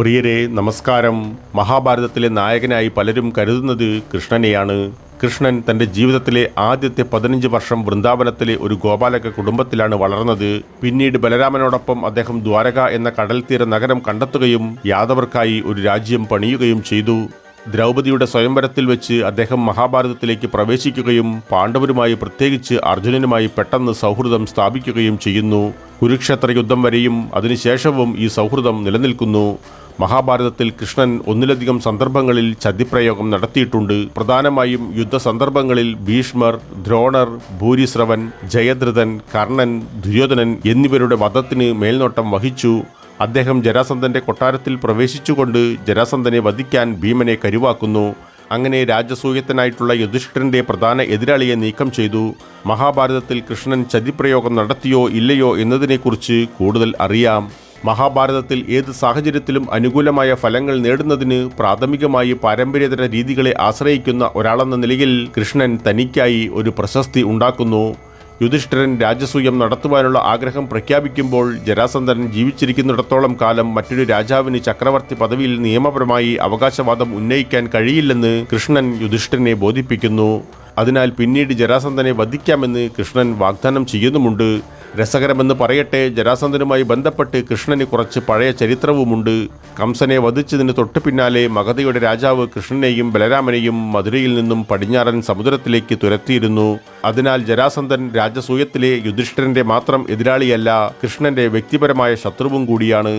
പ്രിയരെ നമസ്കാരം. മഹാഭാരതത്തിലെ നായകനായി പലരും കരുതുന്നത് കൃഷ്ണനെയാണ്. കൃഷ്ണൻ തന്റെ ജീവിതത്തിലെ ആദ്യത്തെ പതിനഞ്ച് വർഷം വൃന്ദാവനത്തിലെ ഒരു ഗോപാലക കുടുംബത്തിലാണ് വളർന്നത്. പിന്നീട് ബലരാമനോടൊപ്പം അദ്ദേഹം ദ്വാരക എന്ന കടൽത്തീര നഗരം കണ്ടെത്തുകയും യാദവർക്കായി ഒരു രാജ്യം പണിയുകയും ചെയ്തു. ദ്രൗപദിയുടെ സ്വയംവരത്തിൽ വെച്ച് അദ്ദേഹം മഹാഭാരതത്തിലേക്ക് പ്രവേശിക്കുകയും പാണ്ഡവരുമായി പ്രത്യേകിച്ച് അർജുനനുമായി പെട്ടെന്ന് സൗഹൃദം സ്ഥാപിക്കുകയും ചെയ്യുന്നു. കുരുക്ഷേത്ര യുദ്ധം വരെയും അതിനുശേഷവും ഈ സൗഹൃദം നിലനിൽക്കുന്നു. മഹാഭാരതത്തിൽ കൃഷ്ണൻ ഒന്നിലധികം സന്ദർഭങ്ങളിൽ ചതിപ്രയോഗം നടത്തിയിട്ടുണ്ട്. പ്രധാനമായും യുദ്ധ സന്ദർഭങ്ങളിൽ ഭീഷ്മർ ദ്രോണർ ഭൂരിശ്രവൻ ജയദ്രഥൻ കർണൻ ദുര്യോധനൻ എന്നിവരുടെ വധത്തിന് മേൽനോട്ടം വഹിച്ചു. അദ്ദേഹം ജരാസന്ധന്റെ കൊട്ടാരത്തിൽ പ്രവേശിച്ചുകൊണ്ട് ജരാസന്ധനെ വധിക്കാൻ ഭീമനെ കരുവാക്കുന്നു. അങ്ങനെ രാജസൂയത്തനായിട്ടുള്ള യുധിഷ്ഠിരന്റെ പ്രധാന എതിരാളിയെ നീക്കം ചെയ്തു. മഹാഭാരതത്തിൽ കൃഷ്ണൻ ചതിപ്രയോഗം നടത്തിയോ ഇല്ലയോ എന്നതിനെക്കുറിച്ച് കൂടുതൽ അറിയാം. മഹാഭാരതത്തിൽ ഏത് സാഹചര്യത്തിലും അനുകൂലമായ ഫലങ്ങൾ നേടുന്നതിന് പ്രാഥമികമായി പാരമ്പര്യേതര രീതികളെ ആശ്രയിക്കുന്ന ഒരാളെന്ന നിലയിൽ കൃഷ്ണൻ തനിക്കായി ഒരു പ്രശസ്തി ഉണ്ടാക്കുന്നു. യുധിഷ്ഠിരൻ രാജസൂയം നടത്തുവാനുള്ള ആഗ്രഹം പ്രഖ്യാപിക്കുമ്പോൾ ജരാസന്ധൻ ജീവിച്ചിരിക്കുന്നിടത്തോളം കാലം മറ്റൊരു രാജാവിന് ചക്രവർത്തി പദവിയിൽ നിയമപരമായി അവകാശവാദം ഉന്നയിക്കാൻ കഴിയില്ലെന്ന് കൃഷ്ണൻ യുധിഷ്ഠിരനെ ബോധിപ്പിക്കുന്നു. അതിനാൽ പിന്നീട് ജരാസന്ധനെ വധിക്കാമെന്ന് കൃഷ്ണൻ വാഗ്ദാനം ചെയ്യുന്നുമുണ്ട്. രസകരമെന്ന് പറയട്ടെ ജരാസന്ധനുമായി ബന്ധപ്പെട്ട് കൃഷ്ണന് കുറച്ച് പഴയ ചരിത്രവുമുണ്ട്. കംസനെ വധിച്ചതിന് തൊട്ടു പിന്നാലെ മഗധയുടെ രാജാവ് കൃഷ്ണനെയും ബലരാമനെയും മധുരയിൽ നിന്നും പടിഞ്ഞാറൻ സമുദ്രത്തിലേക്ക് തുരത്തിയിരുന്നു. അതിനാൽ ജരാസന്ധൻ രാജസൂയത്തിലെ യുധിഷ്ഠിരന്റെ മാത്രം എതിരാളിയല്ല കൃഷ്ണന്റെ വ്യക്തിപരമായ ശത്രുവും കൂടിയാണ്.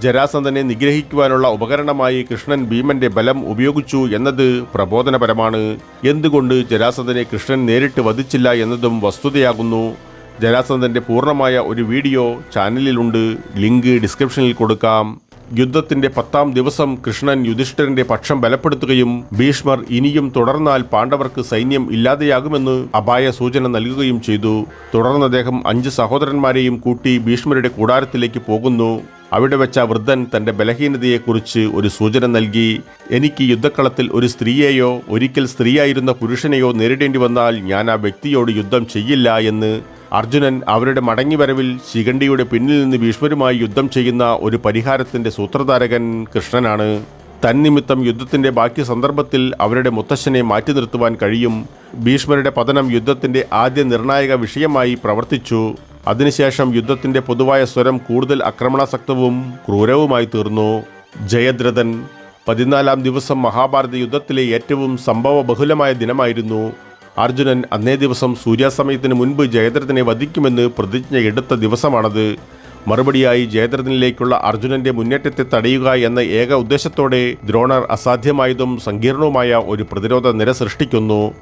ജരാസന്ധനെ നിഗ്രഹിക്കുവാനുള്ള ഉപകരണമായി കൃഷ്ണൻ ഭീമന്റെ ബലം ഉപയോഗിച്ചു എന്നത് പ്രബോധനപരമാണ്. എന്തുകൊണ്ട് ജരാസന്ധനെ കൃഷ്ണൻ നേരിട്ട് വധിച്ചില്ല എന്നതും വസ്തുതയാകുന്നു. ജരാസന്ധന്റെ പൂർണമായ ഒരു വീഡിയോ ചാനലിലുണ്ട്. ലിങ്ക് ഡിസ്ക്രിപ്ഷനിൽ കൊടുക്കാം. യുദ്ധത്തിന്റെ പത്താം ദിവസം കൃഷ്ണൻ യുധിഷ്ഠിരന്റെ പക്ഷം ബലപ്പെടുത്തുകയും ഭീഷ്മർ ഇനിയും തുടർന്നാൽ പാണ്ഡവർക്ക് സൈന്യം ഇല്ലാതെയാകുമെന്ന് അപായ സൂചന നൽകുകയും ചെയ്തു. തുടർന്ന് അദ്ദേഹം അഞ്ച് സഹോദരന്മാരെയും കൂട്ടി ഭീഷ്മരുടെ കൂടാരത്തിലേക്ക് പോകുന്നു. അവിടെ വെച്ച വൃദ്ധൻ തന്റെ ബലഹീനതയെക്കുറിച്ച് ഒരു സൂചന നൽകി. എനിക്ക് യുദ്ധക്കളത്തിൽ ഒരു സ്ത്രീയെയോ ഒരിക്കൽ സ്ത്രീയായിരുന്ന പുരുഷനെയോ നേരിടേണ്ടി വന്നാൽ ഞാൻ ആ വ്യക്തിയോട് യുദ്ധം ചെയ്യില്ല എന്ന് അർജുനൻ അവരുടെ മടങ്ങിവരവിൽ ശിഖണ്ഡിയുടെ പിന്നിൽ നിന്ന് ഭീഷ്മരുമായി യുദ്ധം ചെയ്യുന്ന ഒരു പരിഹാരത്തിന്റെ സൂത്രധാരകൻ കൃഷ്ണനാണ്. തന്നിമിത്തം യുദ്ധത്തിന്റെ ബാക്കി സന്ദർഭത്തിൽ അവരുടെ മുത്തശ്ശനെ മാറ്റി നിർത്തുവാൻ കഴിയും. ഭീഷ്മരുടെ പതനം യുദ്ധത്തിന്റെ ആദ്യ നിർണായക വിഷയമായി പ്രവർത്തിച്ചു. അതിനുശേഷം യുദ്ധത്തിന്റെ പൊതുവായ സ്വരം കൂടുതൽ ആക്രമണാസക്തവും ക്രൂരവുമായി തീർന്നു. ജയദ്രഥൻ പതിനാലാം ദിവസം മഹാഭാരത യുദ്ധത്തിലെ ഏറ്റവും സംഭവ ബഹുലമായ ദിനമായിരുന്നു. അർജുനൻ അന്നേ ദിവസം സൂര്യാസ്തമയത്തിന് മുൻപ് ജയദ്രഥനെ വധിക്കുമെന്ന് പ്രതിജ്ഞ എടുത്ത ദിവസമാണത്. മറുപടിയായി ജയദ്രഥനിലേക്കുള്ള അർജുനന്റെ മുന്നേറ്റത്തെ തടയുക എന്ന ഏക ഉദ്ദേശത്തോടെ ദ്രോണർ അസാധ്യമായതും സങ്കീർണവുമായ ഒരു പ്രതിരോധ നിര സൃഷ്ടിക്കുന്നു.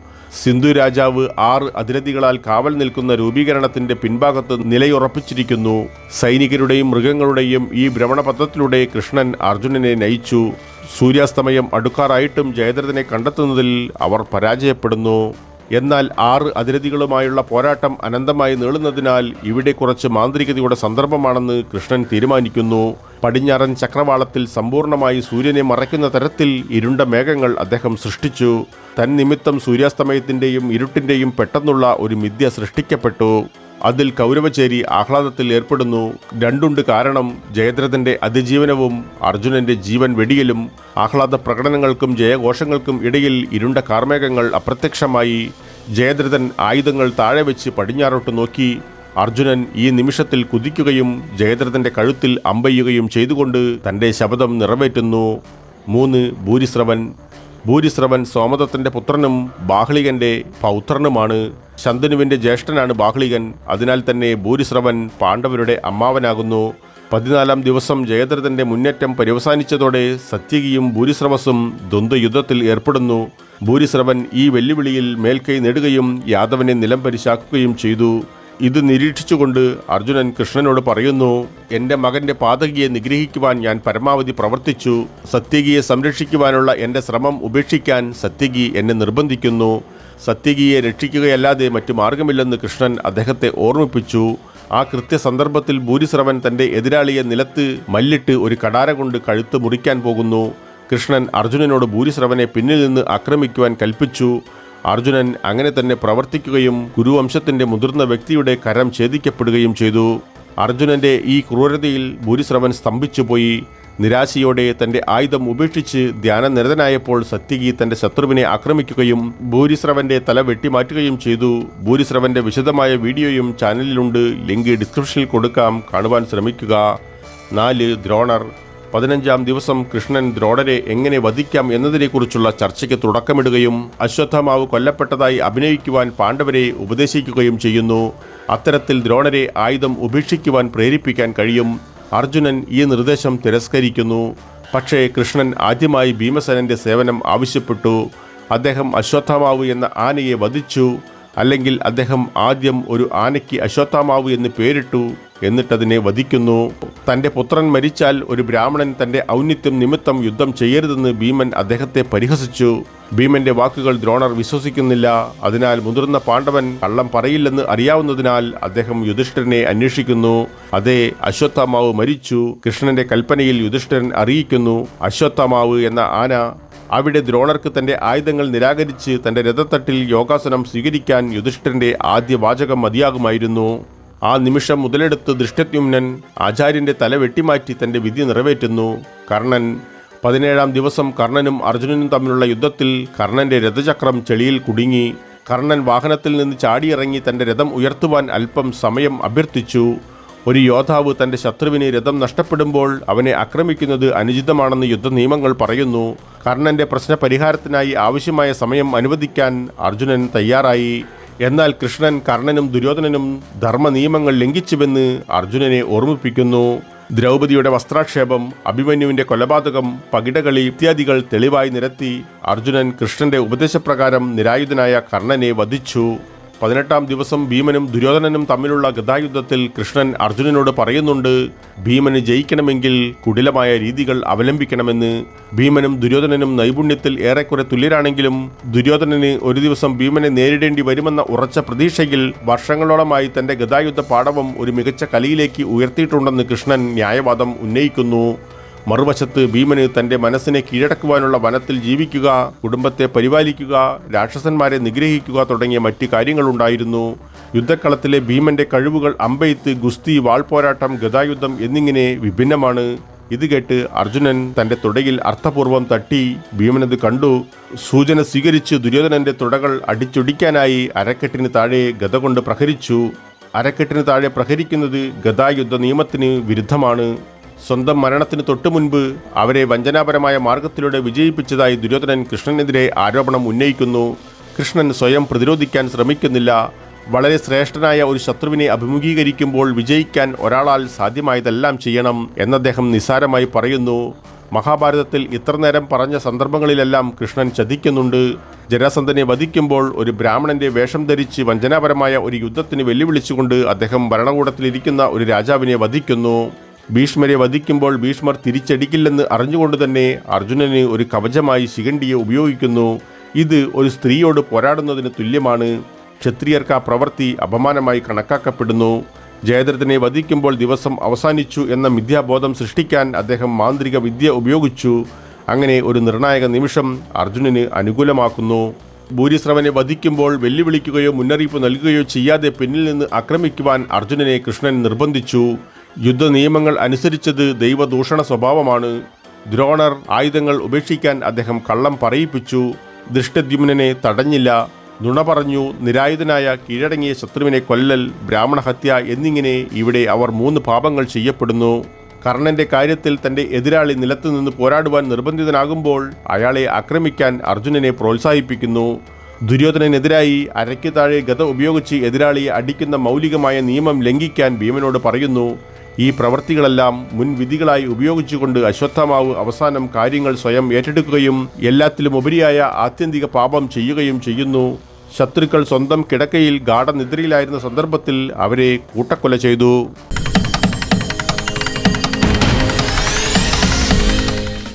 സിന്ധു രാജാവ് ആറ് അതിരഥികളാൽ കാവൽ നിൽക്കുന്ന രൂപീകരണത്തിന്റെ പിൻഭാഗത്ത് നിലയുറപ്പിച്ചിരിക്കുന്നു. സൈനികരുടെയും മൃഗങ്ങളുടെയും ഈ ഭ്രമണപഥത്തിലൂടെ കൃഷ്ണൻ അർജുനനെ നയിച്ചു. സൂര്യാസ്തമയം അടുക്കാറായിട്ടും ജയദ്രഥനെ കണ്ടെത്തുന്നതിൽ അവർ പരാജയപ്പെടുന്നു. എന്നാൽ ആറ് അതിരഥികളുമായുള്ള പോരാട്ടം അനന്തമായി നീളുന്നതിനാൽ ഇവിടെ കുറച്ച് മാന്ത്രികതയുടെ സന്ദർഭമാണെന്ന് കൃഷ്ണൻ തീരുമാനിക്കുന്നു. പടിഞ്ഞാറൻ ചക്രവാളത്തിൽ സമ്പൂർണമായി സൂര്യനെ മറയ്ക്കുന്ന തരത്തിൽ ഇരുണ്ട മേഘങ്ങൾ അദ്ദേഹം സൃഷ്ടിച്ചു. തൻ നിമിത്തം സൂര്യാസ്തമയത്തിന്റെയും ഇരുട്ടിന്റെയും പെട്ടെന്നുള്ള ഒരു മിഥ്യ സൃഷ്ടിക്കപ്പെട്ടു. അതിൽ കൗരവചേരി ആഹ്ലാദത്തിൽ ഏർപ്പെടുന്നു. രണ്ടുണ്ട് കാരണം ജയദ്രഥന്റെ അതിജീവനവും അർജുനന്റെ ജീവൻ വെടിയലും ആഹ്ലാദ പ്രകടനങ്ങൾക്കും ജയഘോഷങ്ങൾക്കും ഇടയിൽ ഇരുണ്ട കാർമേഘങ്ങൾ അപ്രത്യക്ഷമായി. ജയദ്രഥൻ ആയുധങ്ങൾ താഴെ വെച്ച് പടിഞ്ഞാറോട്ട് നോക്കി അർജുനൻ ഈ നിമിഷത്തിൽ കുതിക്കുകയും ജയദ്രഥന്റെ കഴുത്തിൽ അമ്പയ്യുകയും ചെയ്തുകൊണ്ട് തന്റെ ശപഥം നിറവേറ്റുന്നു. മൂന്ന് ഭൂരിശ്രവൻ. ഭൂരിശ്രവൻ സോമദത്തന്റെ പുത്രനും ബാഹ്ലികന്റെ പൗത്രനുമാണ്. ശന്തനുവിന്റെ ജ്യേഷ്ഠനാണ് ബാഹ്ലികൻ. അതിനാൽ തന്നെ ഭൂരിശ്രവൻ പാണ്ഡവരുടെ അമ്മാവനാകുന്നു. പതിനാലാം ദിവസം ജയദ്രഥന്റെ മുന്നേറ്റം പര്യവസാനിച്ചതോടെ സത്യകിയും ഭൂരിശ്രവസും ദ്വന്ദ്വയുദ്ധത്തിൽ ഏർപ്പെടുന്നു. ഭൂരിശ്രവൻ ഈ വെല്ലുവിളിയിൽ മേൽക്കൈ നേടുകയും യാദവനെ നിലം പരിശാക്കുകയും ചെയ്തു. ഇത് നിരീക്ഷിച്ചുകൊണ്ട് അർജുനൻ കൃഷ്ണനോട് പറയുന്നു എന്റെ മകന്റെ പാതകിയെ നിഗ്രഹിക്കുവാൻ ഞാൻ പരമാവധി പ്രവർത്തിച്ചു. സത്യകിയെ സംരക്ഷിക്കുവാനുള്ള എന്റെ ശ്രമം ഉപേക്ഷിക്കാൻ സത്യകി എന്നെ നിർബന്ധിക്കുന്നു. സത്യകിയെ രക്ഷിക്കുകയല്ലാതെ മറ്റു മാർഗമില്ലെന്ന് കൃഷ്ണൻ അദ്ദേഹത്തെ ഓർമ്മിപ്പിച്ചു. ആ കൃത്യസന്ദർഭത്തിൽ ഭൂരിശ്രവൻ തന്റെ എതിരാളിയെ നിലത്ത് മല്ലിട്ട് ഒരു കടാര കൊണ്ട് കഴുത്ത് മുറിക്കാൻ പോകുന്നു. കൃഷ്ണൻ അർജുനനോട് ഭൂരിശ്രവനെ പിന്നിൽ നിന്ന് ആക്രമിക്കുവാൻ കൽപ്പിച്ചു. അർജുനൻ അങ്ങനെ തന്നെ പ്രവർത്തിക്കുകയും ഗുരുവംശത്തിന്റെ മുതിർന്ന വ്യക്തിയുടെ കരം ഛേദിക്കപ്പെടുകയും ചെയ്തു. അർജുനന്റെ ഈ ക്രൂരതയിൽ ഭൂരിശ്രവൻ സ്തംഭിച്ചുപോയി. നിരാശയോടെ തന്റെ ആയുധം ഉപേക്ഷിച്ച് ധ്യാനനിരതനായപ്പോൾ സത്യകി തന്റെ ശത്രുവിനെ ആക്രമിക്കുകയും ഭൂരിശ്രവന്റെ തല വെട്ടിമാറ്റുകയും ചെയ്തു. ഭൂരിശ്രവന്റെ വിശദമായ വീഡിയോയും ചാനലിലുണ്ട്. ലിങ്ക് ഡിസ്ക്രിപ്ഷനിൽ കൊടുക്കാം. കാണുവാൻ ശ്രമിക്കുക. നാല് ദ്രോണർ. പതിനഞ്ചാം ദിവസം കൃഷ്ണൻ ദ്രോണരെ എങ്ങനെ വധിക്കാം എന്നതിനെക്കുറിച്ചുള്ള ചർച്ചയ്ക്ക് തുടക്കമിടുകയും അശ്വത്ഥമാവ് കൊല്ലപ്പെട്ടതായി അഭിനയിക്കുവാൻ പാണ്ഡവരെ ഉപദേശിക്കുകയും ചെയ്യുന്നു. അത്തരത്തിൽ ദ്രോണരെ ആയുധം ഉപേക്ഷിക്കുവാൻ പ്രേരിപ്പിക്കാൻ കഴിയും. അർജുനൻ ഈ നിർദ്ദേശം തിരസ്കരിക്കുന്നു. പക്ഷേ കൃഷ്ണൻ ആദ്യമായി ഭീമസേനന്റെ സേവനം ആവശ്യപ്പെട്ടു. അദ്ദേഹം അശ്വത്ഥമാവ് എന്ന ആനയെ വധിച്ചു. അല്ലെങ്കിൽ അദ്ദേഹം ആദ്യം ഒരു ആനയ്ക്ക് അശ്വത്ഥമാവ് എന്ന് പേരിട്ടു. എന്നിട്ടതിനെ വധിക്കുന്നു. തന്റെ പുത്രൻ മരിച്ചാൽ ഒരു ബ്രാഹ്മണൻ തന്റെ ഔന്നിത്യം നിമിത്തം യുദ്ധം ചെയ്യരുതെന്ന് ഭീമൻ അദ്ദേഹത്തെ പരിഹസിച്ചു. ഭീമന്റെ വാക്കുകൾ ദ്രോണർ വിശ്വസിക്കുന്നില്ല. അതിനാൽ മുതിർന്ന പാണ്ഡവൻ കള്ളം പറയില്ലെന്ന് അറിയാവുന്നതിനാൽ അദ്ദേഹം യുധിഷ്ഠിരനെ അന്വേഷിക്കുന്നു. അതേ അശ്വത്ഥാമാവ് മരിച്ചു. കൃഷ്ണന്റെ കൽപ്പനയിൽ യുധിഷ്ഠിരൻ അറിയിക്കുന്നു. അശ്വത്ഥാമാവ് എന്ന ആന അവിടെ ദ്രോണർക്ക് തന്റെ ആയുധങ്ങൾ നിരാകരിച്ച് തന്റെ രഥത്തട്ടിൽ യോഗാസനം സ്വീകരിക്കാൻ യുധിഷ്ഠിരന്റെ ആദ്യ വാചകം മതിയാകുമായിരുന്നു. ആ നിമിഷം മുതലെടുത്ത് ദൃഷ്ടത്യുമ്നൻ ആചാര്യന്റെ തല വെട്ടിമാറ്റി തന്റെ വിധി നിറവേറ്റുന്നു. കർണൻ പതിനേഴാം ദിവസം കർണനും അർജുനനും തമ്മിലുള്ള യുദ്ധത്തിൽ കർണന്റെ രഥചക്രം ചെളിയിൽ കുടുങ്ങി. കർണൻ വാഹനത്തിൽ നിന്ന് ചാടിയിറങ്ങി തന്റെ രഥം ഉയർത്തുവാൻ അല്പം സമയം അഭ്യർത്ഥിച്ചു. ഒരു യോദ്ധാവ് തന്റെ ശത്രുവിന് രഥം നഷ്ടപ്പെടുമ്പോൾ അവനെ ആക്രമിക്കുന്നത് അനുചിതമാണെന്ന് യുദ്ധ നിയമങ്ങൾ പറയുന്നു. കർണന്റെ പ്രശ്നപരിഹാരത്തിനായി ആവശ്യമായ സമയം അനുവദിക്കാൻ അർജുനൻ തയ്യാറായി. എന്നാൽ കൃഷ്ണൻ കർണനും ദുര്യോധനനും ധർമ്മനിയമങ്ങൾ ലംഘിച്ചുവെന്ന് അർജുനനെ ഓർമ്മിപ്പിക്കുന്നു. ദ്രൗപദിയുടെ വസ്ത്രാക്ഷേപം അഭിമന്യുവിന്റെ കൊലപാതകം പകിടകളി ഇത്യാദികൾ തെളിവായി നിരത്തി അർജുനൻ കൃഷ്ണന്റെ ഉപദേശപ്രകാരം നിരായുധനായ കർണനെ വധിച്ചു. പതിനെട്ടാം ദിവസം ഭീമനും ദുര്യോധനനും തമ്മിലുള്ള ഗതായുദ്ധത്തിൽ കൃഷ്ണൻ അർജുനനോട് പറയുന്നുണ്ട് ഭീമന് ജയിക്കണമെങ്കിൽ കുടിലമായ രീതികൾ അവലംബിക്കണമെന്ന്. ഭീമനും ദുര്യോധനനും നൈപുണ്യത്തിൽ ഏറെക്കുറെ തുല്യരാണെങ്കിലും ദുര്യോധനന് ഒരു ദിവസം ഭീമനെ നേരിടേണ്ടി വരുമെന്ന ഉറച്ച പ്രതീക്ഷയിൽ വർഷങ്ങളോളമായി തന്റെ ഗതായുദ്ധ പാഠവും ഒരു മികച്ച കലയിലേക്ക് ഉയർത്തിയിട്ടുണ്ടെന്ന് കൃഷ്ണൻ ന്യായവാദം ഉന്നയിക്കുന്നു. മറുവശത്ത് ഭീമന് തന്റെ മനസ്സിനെ കീഴടക്കുവാനുള്ള വനത്തിൽ ജീവിക്കുക കുടുംബത്തെ പരിപാലിക്കുക രാക്ഷസന്മാരെ നിഗ്രഹിക്കുക തുടങ്ങിയ മറ്റ് കാര്യങ്ങളുണ്ടായിരുന്നു. യുദ്ധക്കളത്തിലെ ഭീമന്റെ കഴിവുകൾ അമ്പെയ്ത്ത് ഗുസ്തി വാൾപോരാട്ടം ഗതായുദ്ധം എന്നിങ്ങനെ വിഭിന്നമാണ്. ഇത് കേട്ട് അർജുനൻ തന്റെ തുടയിൽ അർത്ഥപൂർവം തട്ടി ഭീമനത് കണ്ടു. സൂചന സ്വീകരിച്ച് ദുര്യോധനന്റെ തുടകൾ അടിച്ചൊടിക്കാനായി അരക്കെട്ടിന് താഴെ ഗത കൊണ്ട് പ്രഹരിച്ചു. അരക്കെട്ടിന് താഴെ പ്രഹരിക്കുന്നത് ഗതായുദ്ധ നിയമത്തിന് വിരുദ്ധമാണ്. സ്വന്തം മരണത്തിന് തൊട്ടു മുൻപ് അവരെ വഞ്ചനാപരമായ മാർഗത്തിലൂടെ വിജയിപ്പിച്ചതായി ദുര്യോധനൻ കൃഷ്ണനെതിരെ ആരോപണം ഉന്നയിക്കുന്നു. കൃഷ്ണൻ സ്വയം പ്രതിരോധിക്കാൻ ശ്രമിക്കുന്നില്ല. വളരെ ശ്രേഷ്ഠനായ ഒരു ശത്രുവിനെ അഭിമുഖീകരിക്കുമ്പോൾ വിജയിക്കാൻ ഒരാളാൽ സാധ്യമായതെല്ലാം ചെയ്യണം എന്നദ്ദേഹം നിസ്സാരമായി പറയുന്നു. മഹാഭാരതത്തിൽ ഇത്ര നേരം പറഞ്ഞ സന്ദർഭങ്ങളിലെല്ലാം കൃഷ്ണൻ ചതിക്കുന്നുണ്ട്. ജരാസന്ധനെ വധിക്കുമ്പോൾ ഒരു ബ്രാഹ്മണന്റെ വേഷം ധരിച്ച് വഞ്ചനാപരമായ ഒരു യുദ്ധത്തിന് വെല്ലുവിളിച്ചുകൊണ്ട് അദ്ദേഹം ഭരണകൂടത്തിലിരിക്കുന്ന ഒരു രാജാവിനെ വധിക്കുന്നു. ഭീഷ്മരെ വധിക്കുമ്പോൾ ഭീഷ്മർ തിരിച്ചടിക്കില്ലെന്ന് അറിഞ്ഞുകൊണ്ട് തന്നെ അർജുനന് ഒരു കവചമായി ശിഖണ്ഡിയെ ഉപയോഗിക്കുന്നു. ഇത് ഒരു സ്ത്രീയോട് പോരാടുന്നതിന് തുല്യമാണ്. ക്ഷത്രിയർക്ക് ആ പ്രവൃത്തി അപമാനമായി കണക്കാക്കപ്പെടുന്നു. ജയദ്രഥനെ വധിക്കുമ്പോൾ ദിവസം അവസാനിച്ചു എന്ന മിഥ്യാബോധം സൃഷ്ടിക്കാൻ അദ്ദേഹം മാന്ത്രിക വിദ്യ ഉപയോഗിച്ചു. അങ്ങനെ ഒരു നിർണായക നിമിഷം അർജുനന് അനുകൂലമാക്കുന്നു. ഭൂരിശ്രവനെ വധിക്കുമ്പോൾ വെല്ലുവിളിക്കുകയോ മുന്നറിയിപ്പ് നൽകുകയോ ചെയ്യാതെ പിന്നിൽ നിന്ന് ആക്രമിക്കുവാൻ അർജുനനെ കൃഷ്ണൻ നിർബന്ധിച്ചു. യുദ്ധ നിയമങ്ങൾ അനുസരിച്ചത് ദൈവദൂഷണ സ്വഭാവമാണ്. ദ്രോണർ ആയുധങ്ങൾ ഉപേക്ഷിക്കാൻ അദ്ദേഹം കള്ളം പറയിപ്പിച്ചു. ദൃഷ്ടദ്യുമ്നെ തടഞ്ഞില്ല. നുണ പറഞ്ഞു നിരായുധനായ കീഴടങ്ങിയ ശത്രുവിനെ കൊല്ലൽ ബ്രാഹ്മണഹത്യ എന്നിങ്ങനെ ഇവിടെ അവർ മൂന്ന് പാപങ്ങൾ ചെയ്യപ്പെടുന്നു. കർണന്റെ കാര്യത്തിൽ തന്റെ എതിരാളി നിലത്തു നിന്ന് പോരാടുവാൻ നിർബന്ധിതനാകുമ്പോൾ അയാളെ ആക്രമിക്കാൻ അർജുനനെ പ്രോത്സാഹിപ്പിക്കുന്നു. ദുര്യോധനനെതിരായി അരയ്ക്ക് താഴെ ഗത ഉപയോഗിച്ച് എതിരാളിയെ അടിക്കുന്ന മൗലികമായ നിയമം ലംഘിക്കാൻ ഭീമനോട് പറയുന്നു. ഈ പ്രവൃത്തികളെല്ലാം മുൻവിധികളായി ഉപയോഗിച്ചുകൊണ്ട് അശ്വത്ഥമാവ് അവസാനം കാര്യങ്ങൾ സ്വയം ഏറ്റെടുക്കുകയും എല്ലാത്തിലും ഉപരിയായ ആത്യന്തിക പാപം ചെയ്യുകയും ചെയ്യുന്നു. ശത്രുക്കൾ സ്വന്തം കിടക്കയിൽ ഗാഠനിദ്രയിലായിരുന്ന സന്ദർഭത്തിൽ അവരെ കൂട്ടക്കൊല ചെയ്തു.